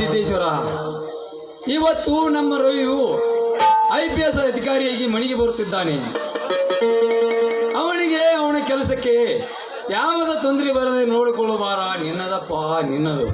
ಸಿದ್ದೇಶ್ವರ. ಇವತ್ತು ನಮ್ಮ ರವಿಯು I P S ಅಧಿಕಾರಿಯಾಗಿ ಮಣಿಗೆ ಬರುತ್ತಿದ್ದಾನೆ. ಅವನಿಗೆ ಅವನ ಕೆಲಸಕ್ಕೆ ಯಾವುದ ತೊಂದರೆ ಬರದೆ ನೋಡಿಕೊಳ್ಳುವಾರ ನಿನ್ನದಪ್ಪ ನಿನ್ನದು.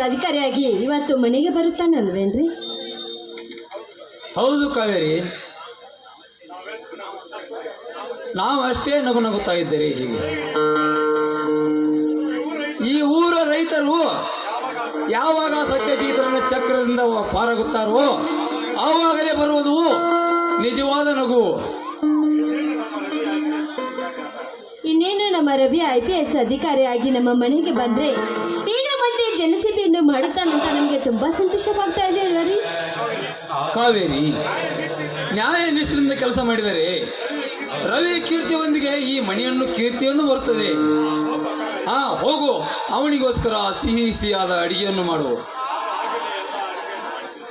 ಅಧಿಕಾರಿಯಾಗಿ ಇವತ್ತು ಮನೆಗೆ ಬರುತ್ತಾನಲ್ವೇನ್ರಿ ಹೌದು ಕಾವೇರಿ. ನಾವು ಅಷ್ಟೇ ನಗು ನಗುತ್ತಾ ಇದ್ದೇವೆ ಹೀಗೆ. ಈ ಊರ ರೈತರು ಯಾವಾಗ ಸತ್ಯ ಜೀತನ ಚಕ್ರದಿಂದ ಪಾರಾಗುತ್ತಾರೋ ಆವಾಗಲೇ ಬರುವುದು ನಿಜವಾದ ನಗು. ಇನ್ನೇನು ನಮ್ಮ ರವಿ ಐ ಪಿ ಎಸ್ ಅಧಿಕಾರಿಯಾಗಿ ನಮ್ಮ ಮನೆಗೆ ಬಂದ್ರೆ ಜನಸೇವೆಯನ್ನು ಮಾಡುತ್ತಾನಂತ ನಮಗೆ ತುಂಬಾ ಸಂತೋಷವಾಗ್ತಾ ಇದೆ ಅಲ್ಲ ರೀ? ಕಾವೇರಿ ನ್ಯಾಯ ನಿಷ್ಠರಿಂದ ಕೆಲಸ ಮಾಡಿದರೆ ರವಿ ಕೀರ್ತಿಯೊಂದಿಗೆ ಈ ಮಣಿಯನ್ನು ಕೀರ್ತಿಯನ್ನು ಬರುತ್ತದೆ. ಹಾ ಹೋಗು ಅವನಿಗೋಸ್ಕರ ಸಿಹಿ ಸಿಹಿಯಾದ ಅಡಿಗೆಯನ್ನು ಮಾಡು.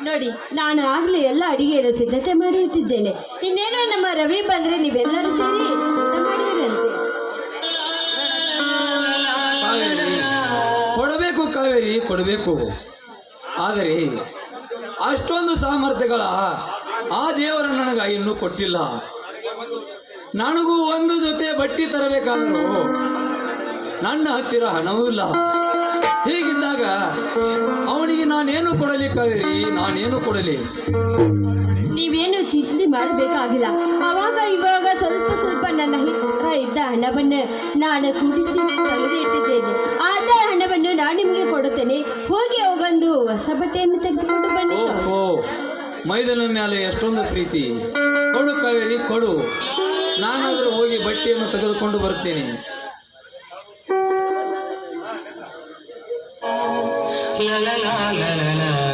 ನೋಡಿ ನಾನು ಆಗ್ಲೇ ಎಲ್ಲ ಅಡಿಗೆಯನ್ನು ಸಿದ್ಧತೆ ಮಾಡಿ ಇಟ್ಟಿದ್ದೇನೆ. ಇನ್ನೇನೋ ನಮ್ಮ ರವಿ ಬಂದ್ರೆ ನೀವೆಲ್ಲರೂ ಸೇರಿ ಊಟ ಮಾಡಿರಂತೆ ಕಾವೇರಿ ಕೊಡಬೇಕು. ಆದರೆ ಅಷ್ಟೊಂದು ಸಾಮರ್ಥ್ಯಗಳ ಆ ದೇವರು ನನಗೆ ಇನ್ನೂ ಕೊಟ್ಟಿಲ್ಲ. ನನಗೂ ಒಂದು ಜೊತೆ ಬಟ್ಟಿ ತರಬೇಕಾದರೂ ನನ್ನ ಹತ್ತಿರ ಹಣವೂ ಇಲ್ಲ. ಹೀಗಿದ್ದಾಗ ಅವನಿಗೆ ನಾನೇನು ಕೊಡಲಿ ಕಾವೇರಿ ನಾನೇನು ಕೊಡಲಿ? ನೀವೇನು ಚಿಂತೆ ಮಾಡಬೇಕಾಗಿಲ್ಲ. ಅವಾಗ ಇವಾಗ ಸ್ವಲ್ಪ ಸ್ವಲ್ಪ ನನ್ನ ಹತ್ರ ಇದ್ದ ಹಣವನ್ನು ನಾನು ಕೂಡಿಸಿ ತೆಗೆದಿಟ್ಟಿದ್ದೇನೆ. ಆದ ಹಣವನ್ನು ನಾನು ನಿಮಗೆ ಕೊಡುತ್ತೇನೆ. ಹೋಗಿ ಹೋಗೊಂದು. ಹೊಸ ಬಟ್ಟೆಯನ್ನು ತೆಗೆದುಕೊಂಡು ಬನ್ನಿ. ಓಹೋ ಮೈದನ ಮೇಲೆ ಎಷ್ಟೊಂದು ಪ್ರೀತಿ. ಕೊಡು ಕಾವೇರಿ ಕೊಡು. ನಾನಾದರೂ ಹೋಗಿ ಬಟ್ಟೆಯನ್ನು ತೆಗೆದುಕೊಂಡು ಬರ್ತೇನೆ ಆಯ್ತು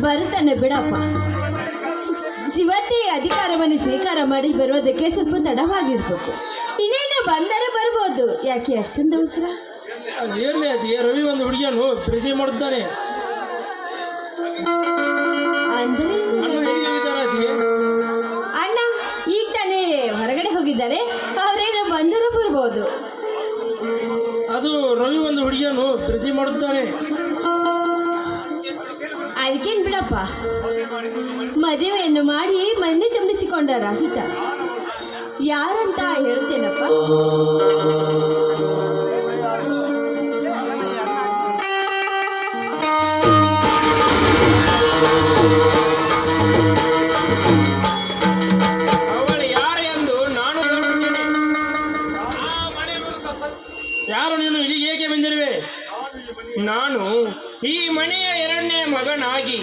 ಬರುತ್ತಾನೆ ಬಿಡಪ್ಪ. ಶಿವತಿ ಅಧಿಕಾರವನ್ನು ಸ್ವೀಕಾರ ಮಾಡಿ ಬರೋದಕ್ಕೆ ಸ್ವಲ್ಪ ತಡವಾಗಿರ್ಬೇಕು. ಇನ್ನೇನು ಬಂದರೆ ಬರ್ಬೋದು. ಯಾಕೆ ಅಷ್ಟೊಂದು ಅವಸರ? ಇರಲಿ ರವಿ ಒಂದು ಹುಡುಗಿಯನ್ನು ಪ್ರೀತಿ ಮಾಡುತ್ತಾನೆ. ಅಂದ್ರೆ ಅಣ್ಣ ಈಗ ತಾನೇ ಹೊರಗಡೆ ಹೋಗಿದ್ದಾರೆ. ಅವರೇನೋ ಬಂದರೂ ಬರ್ಬೋದು. ಅದು ರವಿ ಒಂದು ಹುಡುಗಿಯನ್ನು ಪ್ರೀತಿ ಮಾಡುತ್ತಾನೆ. ಅದಕ್ಕೇನು ಬಿಡಪ್ಪ? ಮದುವೆಯನ್ನು ಮಾಡಿ ಮನೆ ತುಂಬಿಸಿಕೊಂಡಾರ ಹಿತ ಯಾರಂತ ಹೇಳ್ತೇನಪ್ಪ? ಮಗನಾಗಿ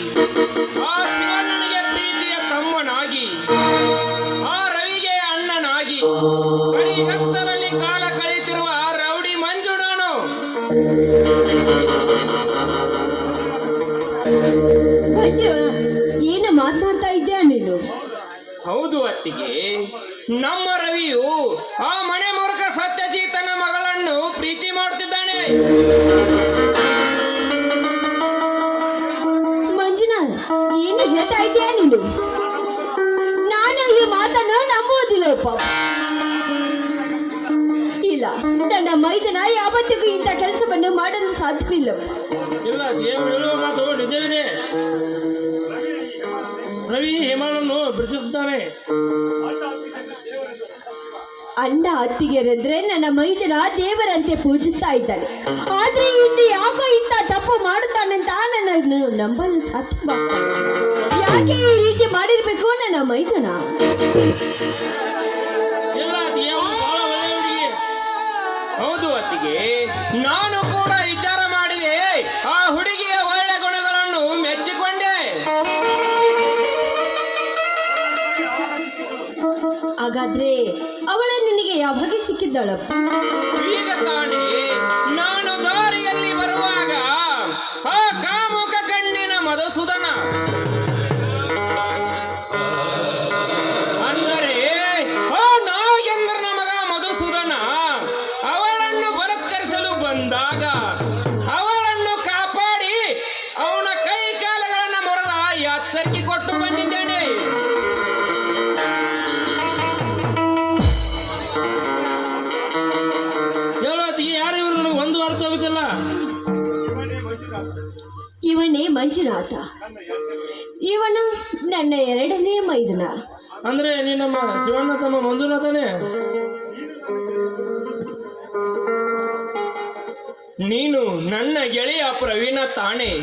ಆ ಶಿವಣ್ಣನಿಗೆ ಪ್ರೀತಿಯ ತಮ್ಮನಾಗಿ. ಆ ರವಿಗೆ ಅಣ್ಣನಾಗಿ. ಕರಿಗತ್ತರಲ್ಲಿ ಕಾಲ ಕಳೆಯುತ್ತಿರುವ ರೌಡಿ ಮಂಜು ನಾನು ಏನು ಮಾತಾಡ್ತಾ ಇದ್ದೀಯ ನೀನು? ಹೌದು ಅತ್ತಿಗೆ. ನಮ್ಮ ರವಿಯು ಆ ಮನೆ ಮೂರ್ಖ ಸತ್ಯಜೀತನ ಮಗಳನ್ನು ಪ್ರೀತಿ ಮಾಡುತ್ತಿದ್ದಾನೆ. ಹೇಳ್ತಾ ಇದ್ದೀಯ ನೀನು? ನಾನು ಈ ಮಾತನ್ನು ನಂಬುವುದಿಲ್ಲಪ್ಪ ಇಲ್ಲ, ನನ್ನ ಮೈದನ ಯಾವತ್ತಿಗೂ ಇಂಥ ಕೆಲಸವನ್ನು ಮಾಡಲು ಸಾಧ್ಯವಿಲ್ಲ. ಇಲ್ಲ ದೇವರು ಹೇಳುವ ಮಾತು ನಿಜವಿದೆ. ರವಿ ಹೇಮಾಳನ್ನು ಬಿಡಿಸುತ್ತಾನೆ ಅಣ್ಣ ಅತ್ತಿಗೆರೆಂದ್ರೆ ನನ್ನ ಮೈದನ ದೇವರಂತೆ ಪೂಜಿಸ್ತಾ ಇದ್ದಾನೆ. ಆದ್ರೆ ಇಂದು ಯಾಕೋ ಇಂತ ತಪ್ಪು ಮಾಡುತ್ತಾನಂತ ನನ್ನನ್ನು ನಂಬಲು ಸಾಧ್ಯ ಯಾಕೆ ಈ ರೀತಿ ಮಾಡಿರ್ಬೇಕು ನನ್ನ ಮೈದನ? ಹೌದು ಅತ್ತಿಗೆ, ನಾನು ಕೂಡ ವಿಚಾರ ಮಾಡಿದೆ ಆ ಹುಡುಗಿಯ ಹಾಗಾದ್ರೆ ಅವಳ ನಿನಗೆ ಯಾವಾಗ ಸಿಕ್ಕಿದ್ದಾಳ? ಈಗ ತಾನೇ ನಾನು ದಾರಿಯಲ್ಲಿ ಬರುವಾಗ ಆ ಕಾಮುಕ ಕಣ್ಣಿನ ಮಧುಸೂದನ. ಅಂದರೆ, ಆ ನಾಗೇಂದ್ರನ ಮಗ ಮಧುಸೂದನ ಅವಳನ್ನು ಬಲತ್ಕರಿಸಲು ಬಂದಾಗ ಇವನೇ ಮಂಜುನಾಥ. ಇವನು ನನ್ನ ಎರಡನೇ ಮೈದನ. ಅಂದ್ರೆ ನಿನ್ನಮ್ಮ ನಮ್ಮ ಶಿವಣ್ಣ ತಮ್ಮ ಮಂಜುನಾಥನೇ? ನೀನು ನನ್ನ ಗೆಳೆಯ ಪ್ರವೀಣ ತಾಣೆ.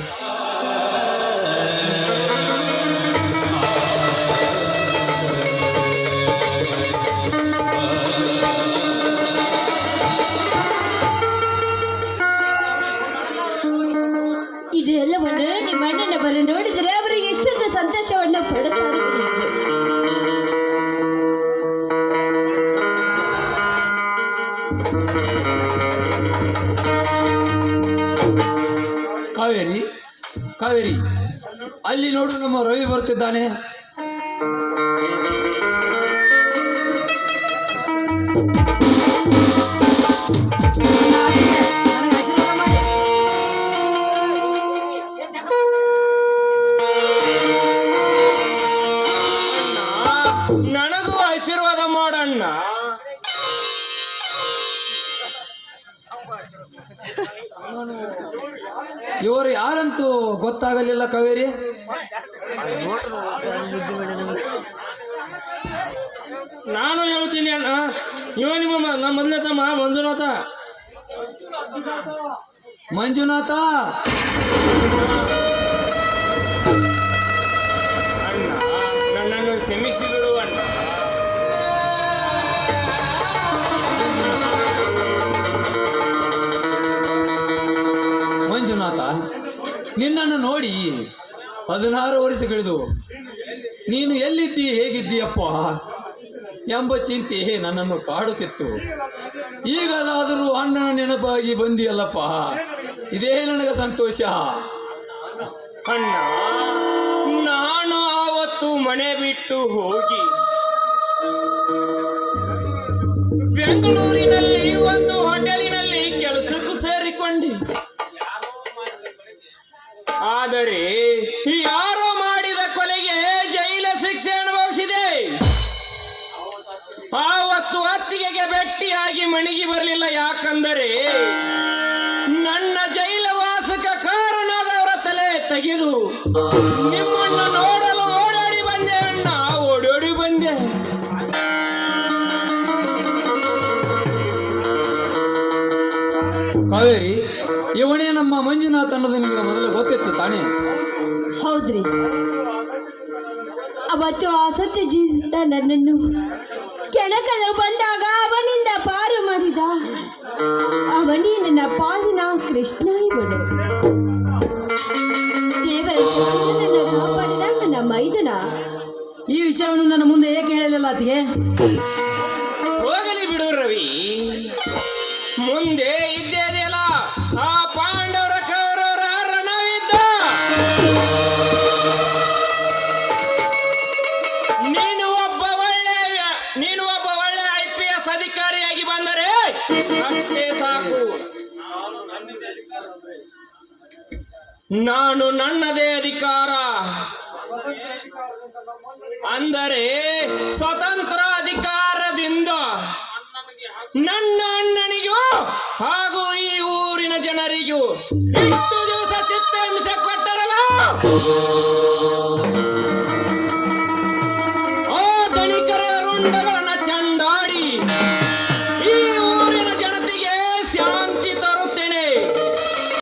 ಕಾವೇರಿ ಕಾವೇರಿ. ಅಲ್ಲಿ ನೋಡು ನಮ್ಮ ರವಿ ಬರ್ತಿದ್ದಾನೆ. ಇವರು ಗೊತ್ತಾಗಲಿಲ್ಲ ಕಾವೇರಿ? ನಾನು ಹೇಳ್ತೀನಿ ಅಣ್ಣ ಇವ ನಿಮ್ಮ ನಮ್ಮ ಮೊದಲನೇ ತಮ್ಮ ಮಂಜುನಾಥ. ಮಂಜುನಾಥ? ನಿನ್ನನ್ನು ನೋಡಿ ಹದಿನಾರು ವರ್ಷಗಳಿದು ನೀನು ಎಲ್ಲಿದ್ದೀ, ಹೇಗಿದ್ದೀಯಪ್ಪ? ಎಂಬ ಚಿಂತೆ ನನ್ನನ್ನು ಕಾಡುತ್ತಿತ್ತು. ಈಗಲಾದರೂ ಅಣ್ಣನ ನೆನಪಾಗಿ ಬಂದಿಯಲ್ಲಪ್ಪ. ಇದೇ ನನಗೆ ಸಂತೋಷ. ಅಣ್ಣ, ನಾನು ಆವತ್ತು ಮನೆ ಬಿಟ್ಟು ಹೋಗಿ ಬೆಂಗಳೂರಿನಲ್ಲಿ ಒಂದು ಆದರೆ ಯಾರೋ ಮಾಡಿದ ಕೊಲೆಗೆ ಜೈಲ ಶಿಕ್ಷೆ ಅನುಭವಿಸಿದೆ. ಆವತ್ತು ಅತ್ತಿಗೆಗೆ ಬೆಟ್ಟಿಯಾಗಿ ಮಣಿಗೆ ಬರಲಿಲ್ಲ. ಯಾಕಂದರೆ ನನ್ನ ಜೈಲವಾಸಕ ಕಾರಣದವರ ತಲೆ ತೆಗೆದು ನಿಮ್ಮನ್ನ ನೋಡಲು ಓಡಾಡಿ ಬಂದೆ ಅಣ್ಣ, ಓಡೋಡಿ ಬಂದೆ. ಕಾವೇರಿ ಇವನೇ ನಮ್ಮ ಮಂಜುನಾಥ್ ಅನ್ನೋದು ನಿಮಗೆ ಮೊದಲು ಗೊತ್ತಿತ್ತು ತಾನೇ? ಹೌದ್ರಿ. ಅವತ್ತು ಆ ಜೀವಿತ ನನ್ನನ್ನು ಕೆಣಕಲು ಬಂದಾಗ ಅವನಿಂದ ಪಾರು ಮಾಡಿದ. ಅವನೇ ನನ್ನ ಪಾಲಿನ ಕೃಷ್ಣ ಇವಳು. ದೇವರ ಕಾಪಾಡಿದ ನನ್ನ ಮೈದನ. ಈ ವಿಷಯವನ್ನು ನನ್ನ ಮುಂದೆ ಏಕೆ ಹೇಳಲಿಲ್ಲ ಅತಿಗೆ ನಾನು ನನ್ನದೇ ಅಧಿಕಾರ. ಅಂದರೆ ಸ್ವತಂತ್ರ ಅಧಿಕಾರದಿಂದ ನನ್ನ ಅಣ್ಣನಿಗೂ ಹಾಗೂ ಈ ಊರಿನ ಜನರಿಗೂ ಎಂಟು ದಿವಸ ಚಿತ್ರ ಹಿಂಸೆ ಕೊಟ್ಟರಲ್ಲ?